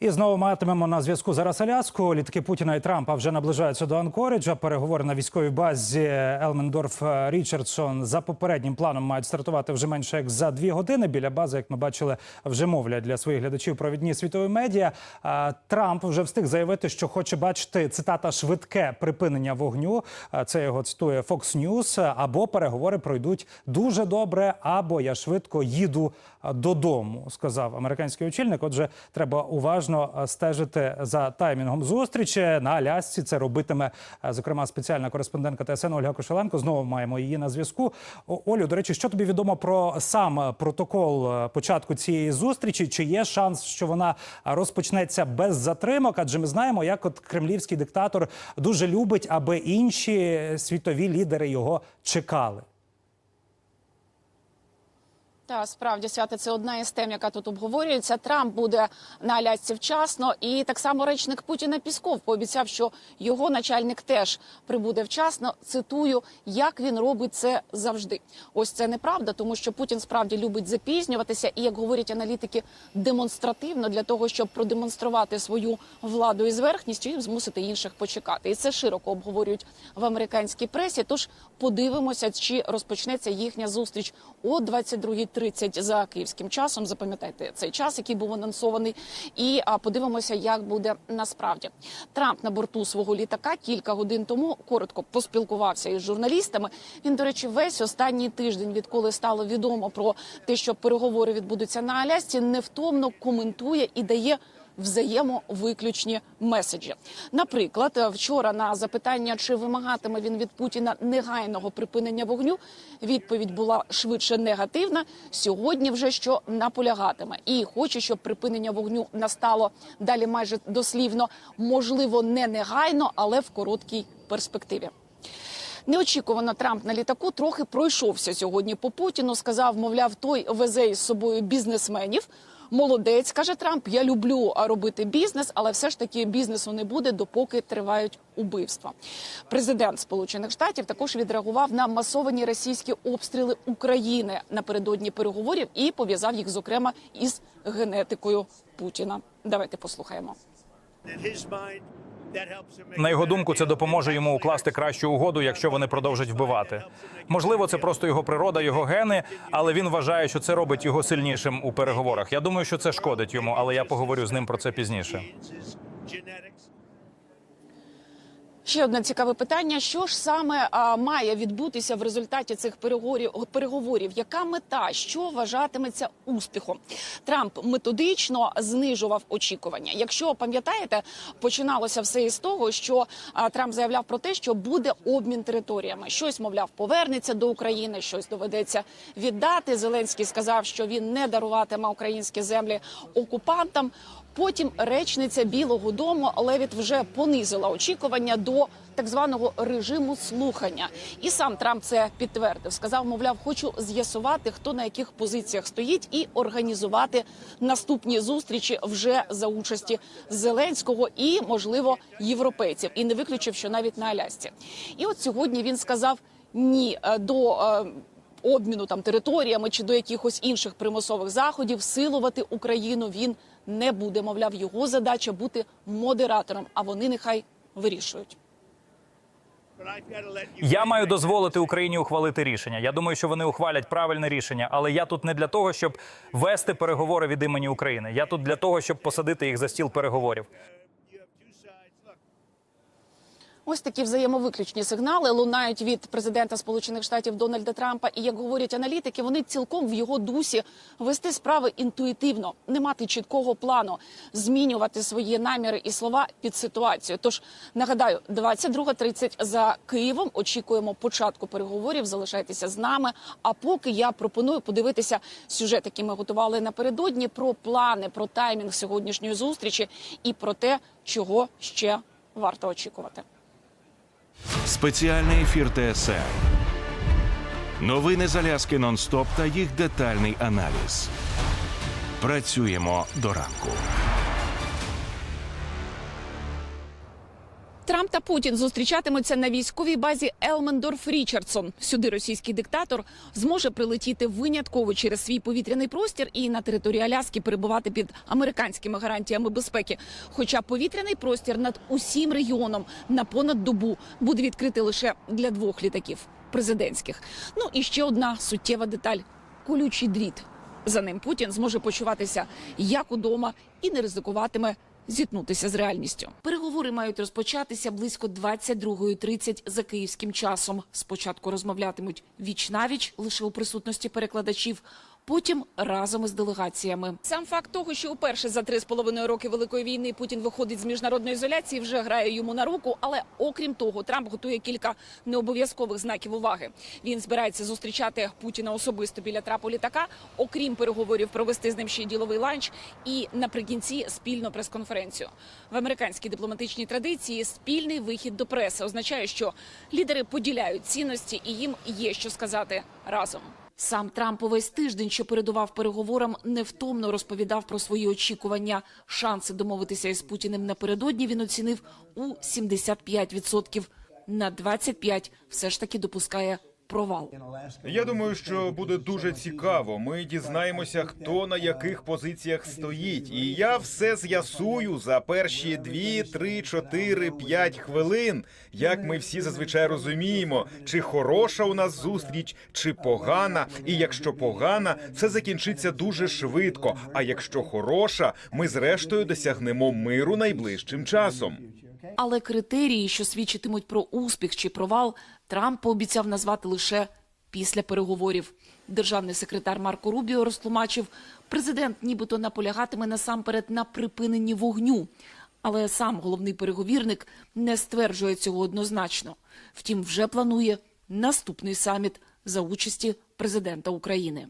І знову матимемо на зв'язку зараз Аляску. Літаки Путіна і Трампа вже наближаються до Анкориджа. Переговори на військовій базі Елмендорф Річардсон за попереднім планом мають стартувати вже менше як за дві години. Біля бази, як ми бачили, вже мовлять для своїх глядачів провідні світові медіа. Трамп вже встиг заявити, що хоче бачити цитата швидке припинення вогню. Це його цитує Fox News. Або переговори пройдуть дуже добре, або я швидко їду додому, сказав американський очільник. Отже, треба уважно а, стежити за таймінгом зустрічі на Алясці. Це робитиме зокрема спеціальна кореспондентка ТСН Ольга Кошеленко. Знову маємо її на зв'язку. Олю, до речі, що тобі відомо про сам протокол е, початку цієї зустрічі? Чи є шанс, що вона розпочнеться без затримок? Адже ми знаємо, як от кремлівський диктатор дуже любить, аби інші світові лідери його чекали. Та справді свята це одна із тем, яка тут обговорюється. Трамп буде на Алясці вчасно, і так само речник Путіна Пісков пообіцяв, що його начальник теж прибуде вчасно. Цитую, як він робить це завжди. Ось це неправда, тому що Путін справді любить запізнюватися, і як говорять аналітики, демонстративно для того, щоб продемонструвати свою владу і зверхність і змусити інших почекати. І це широко обговорюють в американській пресі. Тож подивимося, чи розпочнеться їхня зустріч о 22.30 за київським часом. Запам'ятайте цей час, який був анонсований, і подивимося, як буде насправді. Трамп на борту свого літака кілька годин тому коротко поспілкувався із журналістами. Він, до речі, весь останній тиждень, відколи стало відомо про те, що переговори відбудуться на Алясці, невтомно коментує і дає взаємовиключні меседжі. Наприклад, вчора на запитання, чи вимагатиме він від Путіна негайного припинення вогню, відповідь була швидше негативна. Сьогодні вже що наполягатиме і хоче, щоб припинення вогню настало далі, майже дослівно, можливо, не негайно, але в короткій перспективі. Неочікувано Трамп на літаку трохи пройшовся сьогодні по Путіну. Сказав, мовляв, той везе із собою бізнесменів. Молодець каже Трамп. Я люблю робити бізнес, але все ж таки бізнесу не буде, допоки тривають убивства. Президент Сполучених Штатів також відреагував на масовані російські обстріли України напередодні переговорів і пов'язав їх зокрема із генетикою Путіна. Давайте послухаємо. На його думку, це допоможе йому укласти кращу угоду, якщо вони продовжать вбивати. Можливо, це просто його природа, його гени, але він вважає, що це робить його сильнішим у переговорах. Я думаю, що це шкодить йому, але я поговорю з ним про це пізніше. Ще одне цікаве питання: що ж саме а, має відбутися в результаті цих переговорів? переговорів? Яка мета, що вважатиметься успіхом? Трамп методично знижував очікування. Якщо пам'ятаєте, починалося все із того, що а, Трамп заявляв про те, що буде обмін територіями. Щось мовляв, повернеться до України, щось доведеться віддати. Зеленський сказав, що він не даруватиме українські землі окупантам. Потім речниця Білого Дому Левіт вже понизила очікування до так званого режиму слухання, і сам Трамп це підтвердив. Сказав, мовляв, хочу з'ясувати, хто на яких позиціях стоїть, і організувати наступні зустрічі вже за участі Зеленського і, можливо, європейців. І не виключив, що навіть на Алясці. І от сьогодні він сказав ні е, до. Обміну там територіями чи до якихось інших примусових заходів силувати Україну він не буде. Мовляв, його задача бути модератором. А вони нехай вирішують. Я маю дозволити Україні ухвалити рішення. Я думаю, що вони ухвалять правильне рішення, але я тут не для того, щоб вести переговори від імені України. Я тут для того, щоб посадити їх за стіл переговорів. Ось такі взаємовиключні сигнали лунають від президента Сполучених Штатів Дональда Трампа. І як говорять аналітики, вони цілком в його дусі вести справи інтуїтивно, не мати чіткого плану, змінювати свої наміри і слова під ситуацію. Тож нагадаю, 22.30 за Києвом. Очікуємо початку переговорів. Залишайтеся з нами. А поки я пропоную подивитися сюжет, який ми готували напередодні, про плани, про таймінг сьогоднішньої зустрічі і про те, чого ще варто очікувати. Спеціальний ефір ТСН. Новини з Аляски нон-стоп та їх детальний аналіз. Працюємо до ранку. Трамп та Путін зустрічатимуться на військовій базі Елмендорф Річардсон. Сюди російський диктатор зможе прилетіти винятково через свій повітряний простір і на території Аляски перебувати під американськими гарантіями безпеки. Хоча повітряний простір над усім регіоном на понад добу буде відкритий лише для двох літаків президентських. Ну і ще одна суттєва деталь: колючий дріт. За ним Путін зможе почуватися як удома і не ризикуватиме зіткнутися з реальністю. Переговори мають розпочатися близько 22.30 за київським часом. Спочатку розмовлятимуть віч навіч лише у присутності перекладачів. Потім разом із делегаціями. Сам факт того, що уперше за три з половиною роки великої війни Путін виходить з міжнародної ізоляції, вже грає йому на руку. Але окрім того, Трамп готує кілька необов'язкових знаків уваги. Він збирається зустрічати Путіна особисто біля трапу літака. Окрім переговорів, провести з ним ще й діловий ланч і наприкінці спільну прес-конференцію. В американській дипломатичній традиції спільний вихід до преси означає, що лідери поділяють цінності і їм є що сказати разом. Сам Трамп увесь тиждень, що передував переговорам, невтомно розповідав про свої очікування. Шанси домовитися із Путіним напередодні він оцінив у 75%. На 25% все ж таки допускає провал. Я думаю, що буде дуже цікаво. Ми дізнаємося, хто на яких позиціях стоїть, і я все з'ясую за перші дві, три, чотири, п'ять хвилин. Як ми всі зазвичай розуміємо, чи хороша у нас зустріч, чи погана. І якщо погана, все закінчиться дуже швидко. А якщо хороша, ми зрештою досягнемо миру найближчим часом. Але критерії, що свідчитимуть про успіх чи провал, Трамп пообіцяв назвати лише після переговорів. Державний секретар Марко Рубіо розтлумачив, президент нібито наполягатиме насамперед на припиненні вогню. Але сам головний переговірник не стверджує цього однозначно. Втім, вже планує наступний саміт за участі президента України.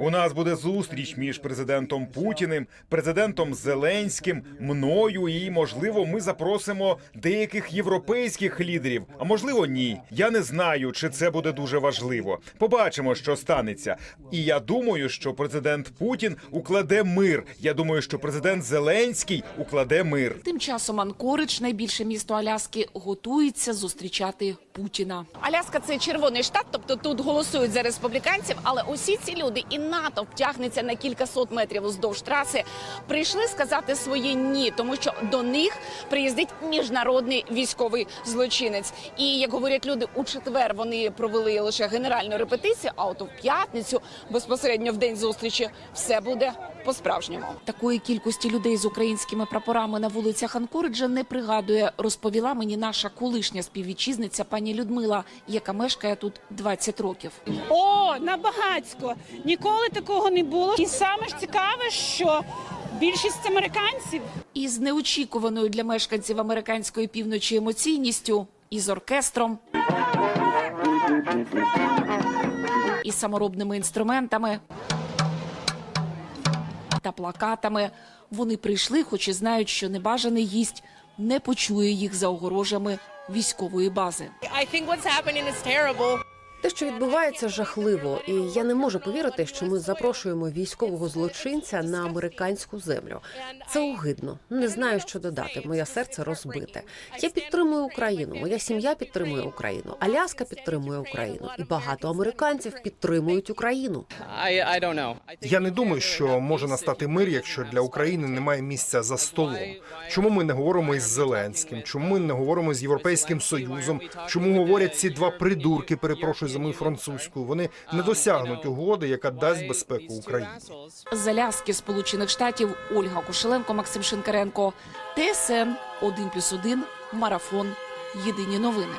У нас буде зустріч між президентом Путіним, президентом Зеленським, мною і, можливо, ми запросимо деяких європейських лідерів. А можливо, ні. Я не знаю, чи це буде дуже важливо. Побачимо, що станеться. І я думаю, що президент Путін укладе мир. Я думаю, що президент Зеленський укладе мир. Тим часом Анкоридж, найбільше місто Аляски, готується зустрічати Путіна. Аляска це червоний штат, тобто тут голосують за республіканців. Але усі ці люди і НАТО тягнеться на кількасот метрів уздовж траси. Прийшли сказати своє ні, тому що до них приїздить міжнародний військовий злочинець. І як говорять люди, у четвер вони провели лише генеральну репетицію. А от у п'ятницю, безпосередньо в день зустрічі, все буде по-справжньому. Такої кількості людей з українськими прапорами на вулицях Анкориджа не пригадує, розповіла мені наша колишня співвітчизниця пані Людмила, яка мешкає тут 20 років. О, на багацько. Ніколи такого не було. І саме ж цікаве, що більшість американців Із неочікуваною для мешканців американської півночі емоційністю, із оркестром, із саморобними інструментами та плакатами. Вони прийшли, хоч і знають, що небажаний гість не почує їх за огорожами військової бази. I think what's happening is terrible. Те, що відбувається, жахливо, і я не можу повірити, що ми запрошуємо військового злочинця на американську землю. Це огидно. Не знаю, що додати. Моє серце розбите. Я підтримую Україну. Моя сім'я підтримує Україну. Аляска підтримує Україну, і багато американців підтримують Україну. Я не думаю, що може настати мир, якщо для України немає місця за столом. Чому ми не говоримо із Зеленським? Чому ми не говоримо з Європейським Союзом? Чому говорять ці два придурки? Перепрошую за мою французьку. Вони не досягнуть угоди, яка дасть безпеку Україні. З Аляски, Сполучених Штатів, Ольга Кошеленко, Максим Шинкаренко, ТСН 1+,1, Марафон. Єдині новини.